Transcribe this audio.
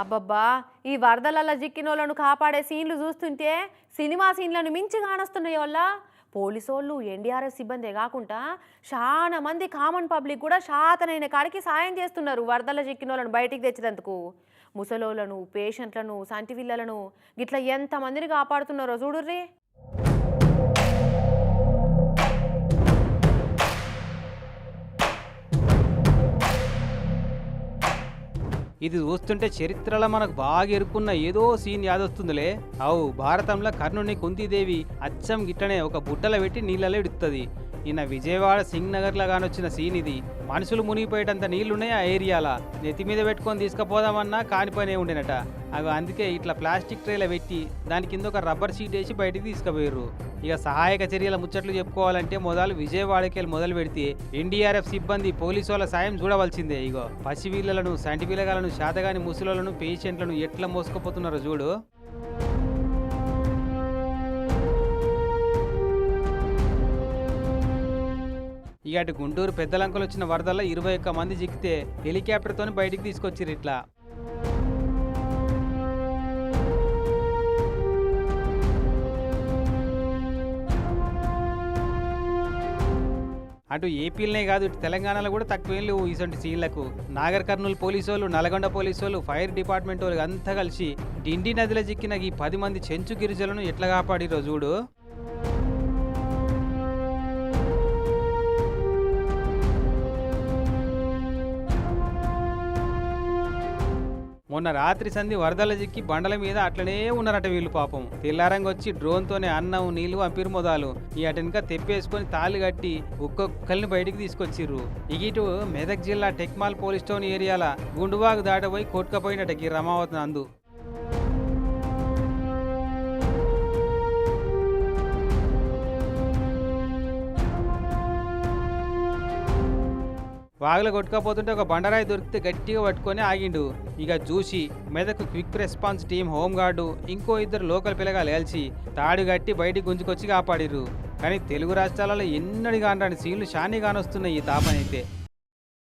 అబ్బబ్బా ఈ వరదలలో జిక్కినోళ్ళను కాపాడే సీన్లు చూస్తుంటే సినిమా సీన్లను మించి కానొస్తున్నాయి వల్ల. పోలీసోళ్ళు ఎన్డీఆర్ఎఫ్ సిబ్బందే కాకుండా చాలా మంది కామన్ పబ్లిక్ కూడా శాతనైన కాడికి సాయం చేస్తున్నారు వరదల చిక్కినోళ్ళను బయటికి తెచ్చినందుకు ముసలోళ్ళను పేషెంట్లను సంటి గిట్ల గిట్లా ఎంతమందిని కాపాడుతున్నారో చూడుర్రీ. ఇది చూస్తుంటే చరిత్రలో మనకు బాగా ఎరుక్కున్న ఏదో సీన్ యాదొస్తుందిలే. అవు భారతంలో కర్ణుని కుంతీదేవి అచ్చం గిట్టనే ఒక బుట్టలో పెట్టి నీళ్ళలో ఇడుతుంది నిన్న విజయవాడ సింగ్ నగర్లో కానొచ్చిన సీన్ ఇది. మనుషులు మునిగిపోయేటంత నీళ్ళున్నాయి ఆ ఏరియాలో. నెత్తి మీద పెట్టుకొని తీసుకుపోదామన్నా కానిపోయినే ఉండినట. అవి అందుకే ఇట్లా ప్లాస్టిక్ ట్రేలో పెట్టి దాని కింద ఒక రబ్బర్ షీట్ వేసి బయటికి తీసుకుపోయారు ఇక సహాయక చర్యల ముచ్చట్లు చెప్పుకోవాలంటే మొదలు విజయవాడకి వెళ్ళి మొదలు పెడితే ఎన్డీఆర్ఎఫ్ సిబ్బంది పోలీసు వాళ్ళ సాయం చూడవలసిందే. ఇగో పసివీళ్ళను సంటి పిల్లగాలను శాతగాని ముసలోళ్ళను పేషెంట్లను ఎట్లా మోసుకుపోతున్నారో చూడు. ఇక అటు గుంటూరు పెద్దలంకలు వచ్చిన వరదల్లో ఇరవై ఒక్క మంది చిక్కితే హెలికాప్టర్తో బయటికి తీసుకొచ్చారు ఇట్లా. అటు ఏపీలనే కాదు ఇటు తెలంగాణలో కూడా తక్కువేం లేవు ఇటువంటి సీన్లకు. నాగర్ కర్నూలు పోలీసు వాళ్ళు నల్గొండ పోలీసు వాళ్ళు ఫైర్ డిపార్ట్మెంట్ వాళ్ళు అంతా కలిసి డిండి నదిలో చిక్కిన ఈ పది మంది చెంచు గిరిజలను ఎట్లా కాపాడిరో చూడు. మొన్న రాత్రి సంధి వరదల చిక్కి బండల మీద అట్లనే ఉన్నారట వీళ్ళు పాపం. తెల్లారంగొచ్చి డ్రోన్తోనే డ్రోన్ తోనే అన్నం నీళ్ళు పంపిరు మొదలు. ఈ అటెనక తెప్పేసుకొని తాళ్ళు కట్టి ఒక్కొక్కరిని బయటికి తీసుకొచ్చిర్రు. ఇగిటు మెదక్ జిల్లా టెక్మాల్ పోలీస్ స్టోన్ ఏరియాల గుండువాగు దాటపోయి కొట్టుకపోయినట ఈ రమావతి నందు. వాగులో కొట్టుకపోతుంటే ఒక బండరాయి దొరికితే గట్టిగా పట్టుకొని ఆగిండు. ఇక చూసి Medak quick response team home guard ఇంకో ఇద్దరు లోకల్ పిల్లగా లేల్చి తాడు కట్టి బయటికి గుంజుకొచ్చి కాపాడిర్రు. కానీ తెలుగు రాష్ట్రాలలో ఎన్నడిగా కానరాని సీన్లు షానీగానొస్తున్నాయి ఈ తాపనైతే.